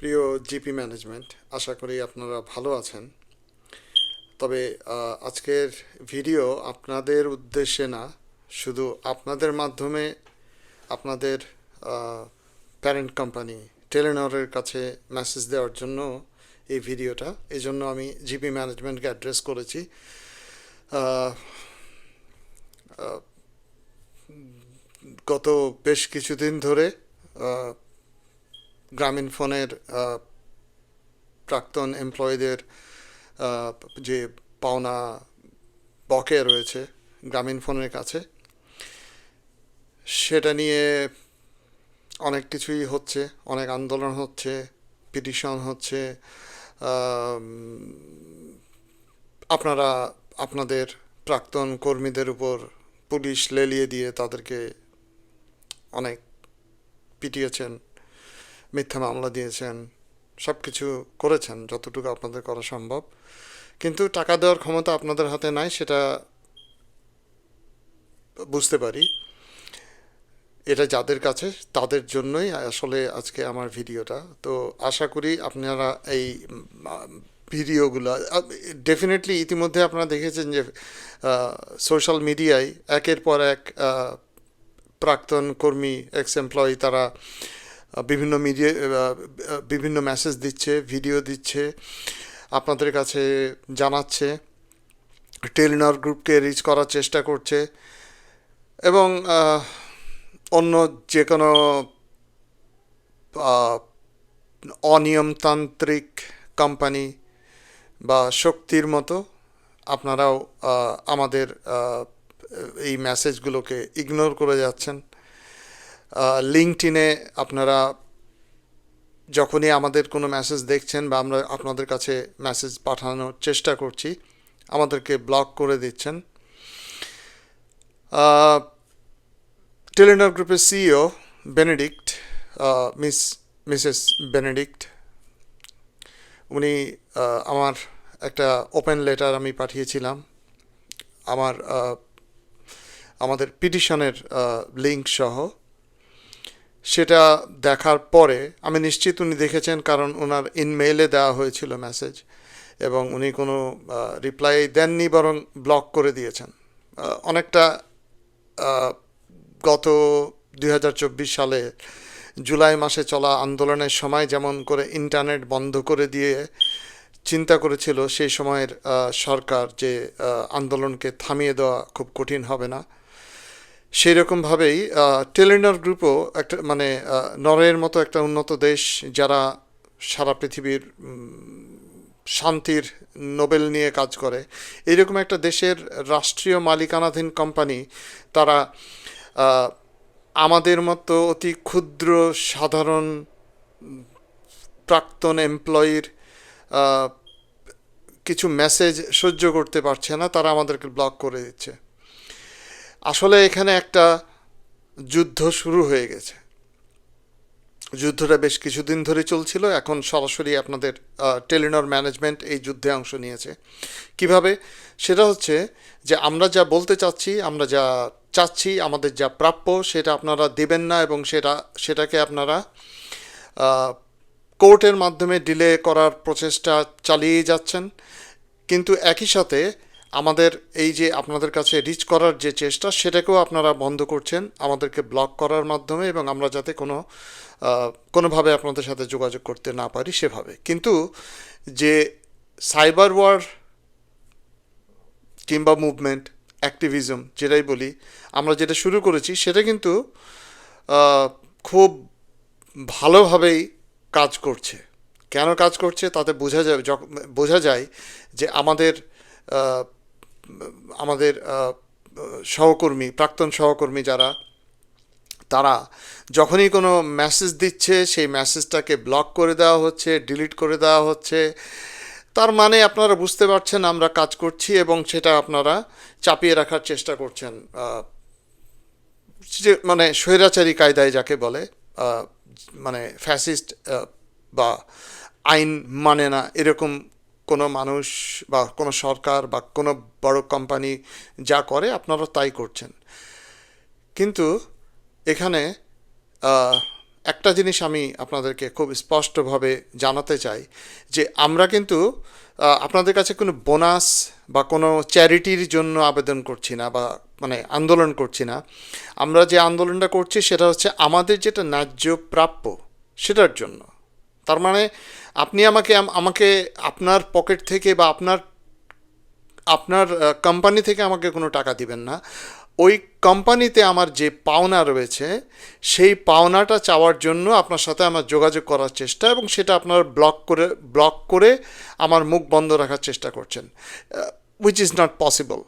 প্রিয় GP management, আশা করি আপনারা ভালো আছেন। তবে আজকের ভিডিও আপনাদের উদ্দেশ্যে না, শুধু আপনাদের মাধ্যমে আপনাদের প্যারেন্ট কোম্পানি টেলিনরের কাছে মেসেজ দেওয়ার জন্য এই ভিডিওটা। এই জন্য আমি জিপি ম্যানেজমেন্টকে অ্যাড্রেস করেছি। গত বেশ কিছুদিন ধরে গ্রামীণ ফোনের প্রাক্তন এমপ্লয়ীদের যে পাওনা বকে রয়েছে গ্রামীণ ফোনের কাছে, সেটা নিয়ে অনেক কিছুই হচ্ছে, অনেক আন্দোলন হচ্ছে, পিটিশন হচ্ছে আপনারা, আপনাদের প্রাক্তন কর্মীদের উপর পুলিশ লেলিয়ে দিয়ে তাদেরকে অনেক পিটিয়েছেন। মিথ্যা মামলা দিয়েছেন সব কিছু করেছেন, যতটুকু আপনাদের করা সম্ভব। কিন্তু টাকা দেওয়ার ক্ষমতা আপনাদের হাতে নাই, সেটা বুঝতে পারি। এটা যাদের কাছে, তাদের জন্যই আসলে আজকে আমার ভিডিওটা। তো আশা করি আপনারা এই ভিডিওগুলো, ডেফিনেটলি ইতিমধ্যে আপনারা দেখেছেন যে সোশ্যাল মিডিয়ায় একের পর এক প্রাক্তন কর্মী এক্স এমপ্লয়ি তারা বিভিন্ন মিডিয়া বিভিন্ন মেসেজ দিচ্ছে ভিডিও দিচ্ছে, আপনাদের কাছে জানাচ্ছে টেলিনর গ্রুপকে রিচ করার চেষ্টা করছে এবং অন্য যে কোনো অনিয়মতান্ত্রিক কোম্পানি বা শক্তির মতো আপনারাও আমাদের এই মেসেজগুলোকে ইগনোর করে যাচ্ছেন। লিঙ্কটিনে আপনারা যখনই আমাদের কোনো মেসেজ দেখছেন বা আমরা আপনাদের কাছে মেসেজ পাঠানোর চেষ্টা করছি, আমাদেরকে ব্লক করে দিচ্ছেন। টেলিনর গ্রুপের CEO Benedict miss Mrs Benedict উনি আমার একটা ওপেন লেটার আমি পাঠিয়েছিলাম। আমার আমাদের পিটিশনের লিঙ্ক সহ। সেটা দেখার পরে আমি নিশ্চিত উনি দেখেছেন কারণ ওনার ইনমেইলে দেওয়া হয়েছিল মেসেজ এবং উনি কোনো রিপ্লাই দেননি বরং ব্লক করে দিয়েছেন। অনেকটা গত দুই হাজার চব্বিশ সালে জুলাই মাসে চলা আন্দোলনের সময় যেমন করে ইন্টারনেট বন্ধ করে দিয়ে চিন্তা করেছিল, সেই সময়ের সরকার যে আন্দোলনকে থামিয়ে দেওয়া খুব কঠিন হবে না। সেই রকমভাবেই টেলিনর গ্রুপও একটা মানে নরওয়ের মতো একটা উন্নত দেশ যারা সারা পৃথিবীর শান্তির নোবেল নিয়ে কাজ করে। এইরকম একটা দেশের রাষ্ট্রীয় মালিকানাধীন কোম্পানি তারা আমাদের মতো অতি ক্ষুদ্র, সাধারণ, প্রাক্তন এমপ্লয়ির কিছু মেসেজ সহ্য করতে পারছে না, তারা আমাদেরকে ব্লক করে দিচ্ছে। আসলে এখানে একটা যুদ্ধ শুরু হয়ে গেছে। যুদ্ধটা বেশ কিছুদিন ধরে চলছিল, এখন সরাসরি আপনাদের টেলিনর ম্যানেজমেন্ট এই যুদ্ধে অংশ নিয়েছে। কীভাবে? সেটা হচ্ছে যে আমরা যা বলতে চাচ্ছি, আমরা যা চাচ্ছি, আমাদের যা প্রাপ্য, সেটা আপনারা দেবেন না এবং সেটা, সেটাকে আপনারা কোর্টের মাধ্যমে ডিলে করার প্রচেষ্টা চালিয়ে যাচ্ছেন। কিন্তু একই সাথে আমাদের এই যে আপনাদের কাছে রিচ করার যে চেষ্টা, সেটাকেও আপনারা বন্ধ করছেন। আমাদেরকে ব্লক করার মাধ্যমে এবং আমরা যাতে কোনো কোনোভাবে আপনাদের সাথে যোগাযোগ করতে না পারি সেভাবে। কিন্তু যে সাইবার ওয়ার কিংবা মুভমেন্ট অ্যাক্টিভিজম যেটাই বলি, আমরা যেটা শুরু করেছি, সেটা কিন্তু খুব ভালোভাবেই কাজ করছে। কেন কাজ করছে? তাতে বোঝা যায় বোঝা যায় যে আমাদের আমাদের সহকর্মী, প্রাক্তন সহকর্মী যারা, তারা যখনই কোনো মেসেজ দিচ্ছে, সেই মেসেজটাকে ব্লক করে দেওয়া হচ্ছে ডিলিট করে দেওয়া হচ্ছে। তার মানে আপনারা বুঝতে পারছেন আমরা কাজ করছি এবং সেটা আপনারা চাপিয়ে রাখার চেষ্টা করছেন। যে মানে স্বৈরাচারী কায়দায় যাকে বলে মানে ফ্যাসিস্ট বা আইন মানে না, এরকম কোনো মানুষ বা কোনো সরকার বা কোনো বড় কোম্পানি যা করে, আপনারা তাই করছেন। কিন্তু এখানে একটা জিনিস আমি আপনাদেরকে খুব স্পষ্টভাবে জানাতে চাই যে আমরা কিন্তু আপনাদের কাছে কোনো বোনাস বা কোনো চ্যারিটির জন্য আবেদন করছি না বা মানে আন্দোলন করছি না। আমরা যে আন্দোলনটা করছি সেটা হচ্ছে আমাদের যেটা ন্যায্য প্রাপ্য সেটার জন্য। তার মানে আপনি আমাকে আম- আমাকে আপনার পকেট থেকে বা আপনার আপনার কোম্পানি থেকে আমাকে কোনো টাকা দিবেন না। ওই কোম্পানিতে আমার যে পাওনা রয়েছে, সেই পাওনাটা চাওয়ার জন্য আপনার সাথে আমার যোগাযোগ করার চেষ্টা এবং সেটা আপনার ব্লক করে ব্লক করে আমার মুখ বন্ধ রাখার চেষ্টা করছেন। উইচ ইজ নট পসিবল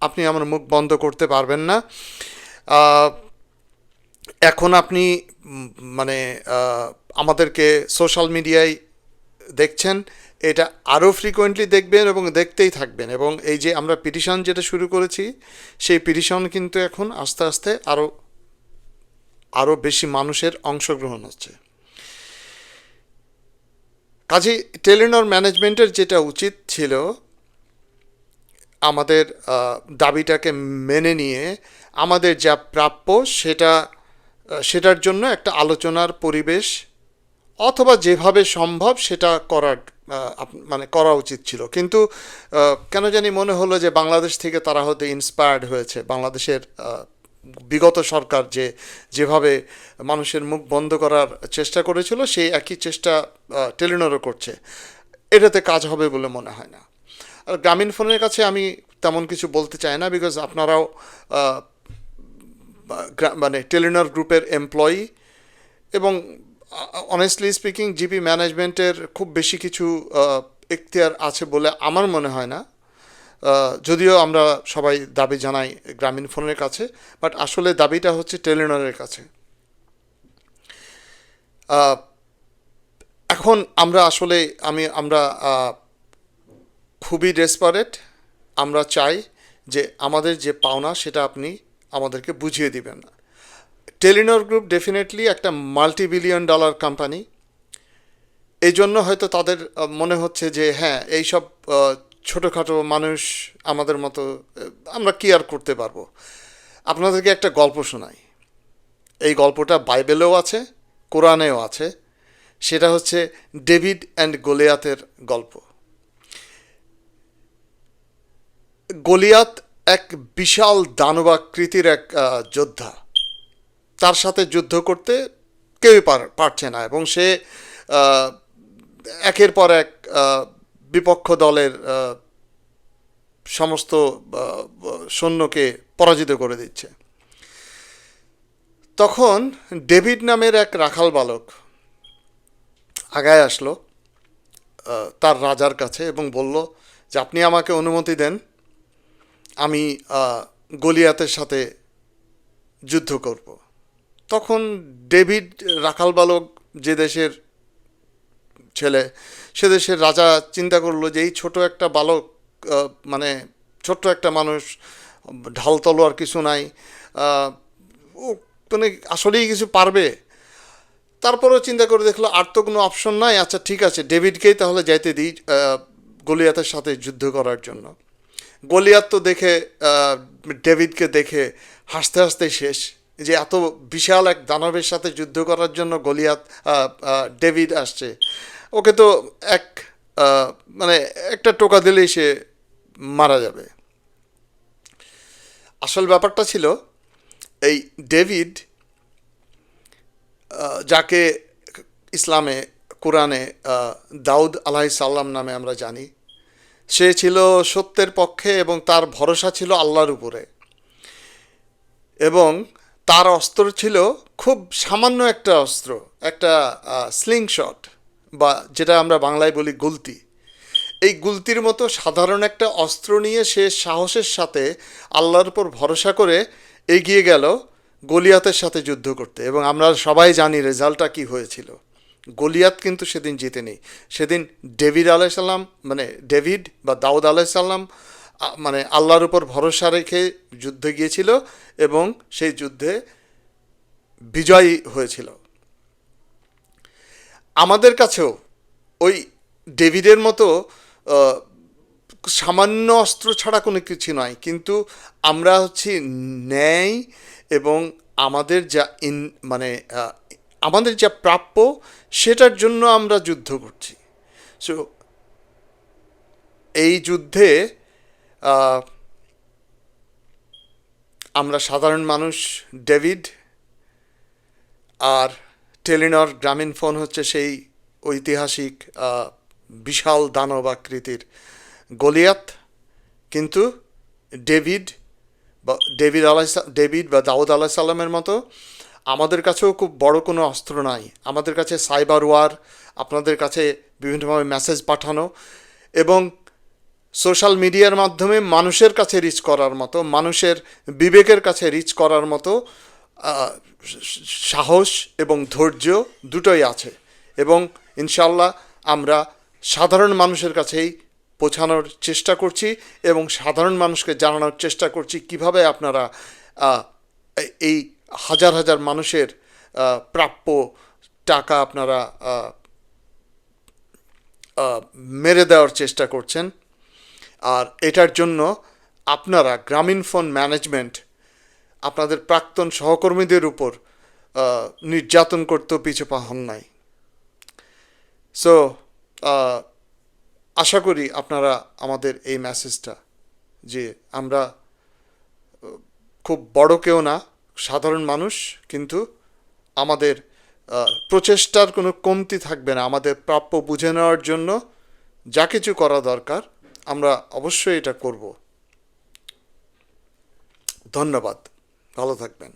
আপনি আমার মুখ বন্ধ করতে পারবেন না। এখন আপনি মানে আমাদেরকে সোশ্যাল মিডিয়ায় দেখছেন, এটা আরও ফ্রিকোয়েন্টলি দেখবেন এবং দেখতেই থাকবেন। এবং এই যে আমরা পিটিশন যেটা শুরু করেছি, সেই পিটিশন কিন্তু এখন আস্তে আস্তে আরও আরও বেশি মানুষের অংশগ্রহণ হচ্ছে। কাজে টেলিনর ম্যানেজমেন্টের যেটা উচিত ছিল, আমাদের দাবিটাকে মেনে নিয়ে আমাদের যা প্রাপ্য সেটা সেটার জন্য একটা আলোচনার পরিবেশ অথবা যেভাবে সম্ভব সেটা করার মানে করা উচিত ছিল। কিন্তু কেন জানি মনে হলো যে বাংলাদেশ থেকে তারা হয়তো ইন্সপায়ার্ড হয়েছে। বাংলাদেশের বিগত সরকার যে, যেভাবে মানুষের মুখ বন্ধ করার চেষ্টা করেছিল, সেই একই চেষ্টা টেলিনরও করছে। এটাতে কাজ হবে বলে মনে হয় না। আর গ্রামীণ ফোনের কাছে আমি তেমন কিছু বলতে চাই না বিকজ আপনারাও মানে টেলিনর গ্রুপের এমপ্লয়ি এবং অনেস্টলি স্পিকিং জিপি ম্যানেজমেন্টের খুব বেশি কিছু এখতিয়ার আছে বলে আমার মনে হয় না। যদিও আমরা সবাই দাবি জানাই গ্রামীণ ফোনের কাছে বাট আসলে দাবিটা হচ্ছে টেলিনরের কাছে। এখন আমরা আসলে, আমি, আমরা খুবই ডেসপারেট আমরা চাই যে আমাদের যে পাওনা সেটা আপনি আমাদেরকে বুঝিয়ে দিবেন না। টেলিনর গ্রুপ ডেফিনেটলি একটা মাল্টি বিলিয়ন ডলার কোম্পানি। এই জন্য হয়তো তাদের মনে হচ্ছে যে হ্যাঁ এইসব ছোটোখাটো মানুষ আমাদের মতো আমরা কি আর করতে পারব? আপনাদেরকে একটা গল্প শোনাই। এই গল্পটা বাইবেলেও আছে, কোরআনেও আছে। সেটা হচ্ছে ডেভিড অ্যান্ড গোলিয়াতের গল্প। গলিয়াত এক বিশাল দানবাকৃতির এক যোদ্ধা। তার সাথে যুদ্ধ করতে কেউই পার- পারছে না এবং সে একের পর এক বিপক্ষ দলের সমস্ত সৈন্যকে পরাজিত করে দিচ্ছে। তখন ডেভিড নামের এক রাখাল বালক আগায় আসলো তার রাজার কাছে এবং বলল যে, আপনি আমাকে অনুমতি দেন আমি গলিয়াতের সাথে যুদ্ধ করব। তখন ডেভিড রাখাল বালক যে দেশের ছেলে, সে দেশের রাজা চিন্তা করল যে এই ছোট একটা বালক মানে ছোট্ট একটা মানুষ, ঢাল তলোয়ার কিছু নাই ও মানে আসলেই কিছু পারবে? তারপরেও চিন্তা করে দেখল আর তো কোনো অপশন নাই। আচ্ছা ঠিক আছে, ডেভিডকেই তাহলে যাইতে দিই গলিয়াতের সাথে যুদ্ধ করার জন্য। গলিয়াত তো দেখে ডেভিডকে দেখে হাসতে হাসতে শেষ। যে এত বিশাল এক দানবের সাথে যুদ্ধ করার জন্য গলিয়াত ডেভিড আসছে। ওকে তো এক মানে একটা টোকা দিলেই সে মারা যাবে। আসল ব্যাপারটা ছিল, এই ডেভিড যাকে ইসলামে, কোরআনে দাউদ আলাহি সাল্লাম নামে আমরা জানি সে ছিল সত্যের পক্ষে এবং তার ভরসা ছিল আল্লাহর উপরে। এবং তার অস্ত্র ছিল খুব সামান্য একটা অস্ত্র, একটা স্লিং শট বা যেটা আমরা বাংলায় বলি গুলতি। এই গুলতির মতো সাধারণ একটা অস্ত্র নিয়ে সে সাহসের সাথে আল্লাহর উপর ভরসা করে এগিয়ে গেল গলিয়াতের সাথে যুদ্ধ করতে। এবং আমরা সবাই জানি রেজাল্টটা কি হয়েছিল। গলিয়াত কিন্তু সেদিন জিতেনি। সেদিন ডেভিড আলাইসাল্লাম মানে ডেভিড বা দাউদ আলাইসাল্লাম মানে আল্লাহর উপর ভরসা রেখে যুদ্ধে গিয়েছিল এবং সেই যুদ্ধে বিজয়ী হয়েছিল। আমাদের কাছেও ওই ডেভিডের মতো সামান্য অস্ত্র ছাড়া কোনো কিছু নয় কিন্তু আমরা হচ্ছি ন্যায় এবং আমাদের যা ইন মানে আমাদের যা প্রাপ্য, সেটার জন্য আমরা যুদ্ধ করছি। সো এই যুদ্ধে আমরা সাধারণ মানুষ, ডেভিড আর টেলিনর গ্রামীণ ফোন হচ্ছে সেই ঐতিহাসিক বিশাল দানব আকৃতির গলিয়াত। কিন্তু ডেভিড বা, ডেভিড আলাহ ডেভিড বা দাউদ আলাহ সাল্লামের মতো আমাদের কাছেও খুব বড় কোনো অস্ত্র নাই। আমাদের কাছে সাইবার ওয়ার, আপনাদের কাছে বিভিন্নভাবে মেসেজ পাঠানো এবং সোশ্যাল মিডিয়ার মাধ্যমে মানুষের কাছে রিচ করার মতো, মানুষের বিবেকের কাছে রিচ করার মতো সাহস এবং ধৈর্য দুটোই আছে এবং ইনশাল্লাহ আমরা সাধারণ মানুষের কাছেই পৌঁছানোর চেষ্টা করছি এবং সাধারণ মানুষকে জানানোর চেষ্টা করছি কীভাবে আপনারা এই- হাজার হাজার মানুষের প্রাপ্য টাকা আপনারা মেরে দেওয়ার চেষ্টা করছেন। আর এটার জন্য আপনারা গ্রামীণ ফোন ম্যানেজমেন্ট, আপনাদের প্রাক্তন সহকর্মীদের উপর নির্যাতন করতেও পিছু পা হন নাই। সো আশা করি আপনারা আমাদের এই মেসেজটা যে আমরা খুব বড় কেউ না সাধারণ মানুষ, কিন্তু আমাদের প্রচেষ্টার কোনো কমতি থাকবে না। আমাদের প্রাপ্য বুঝে নেওয়ার জন্য যা কিছু করা দরকার, আমরা অবশ্যই এটা করব। ধন্যবাদ। ভালো থাকবেন।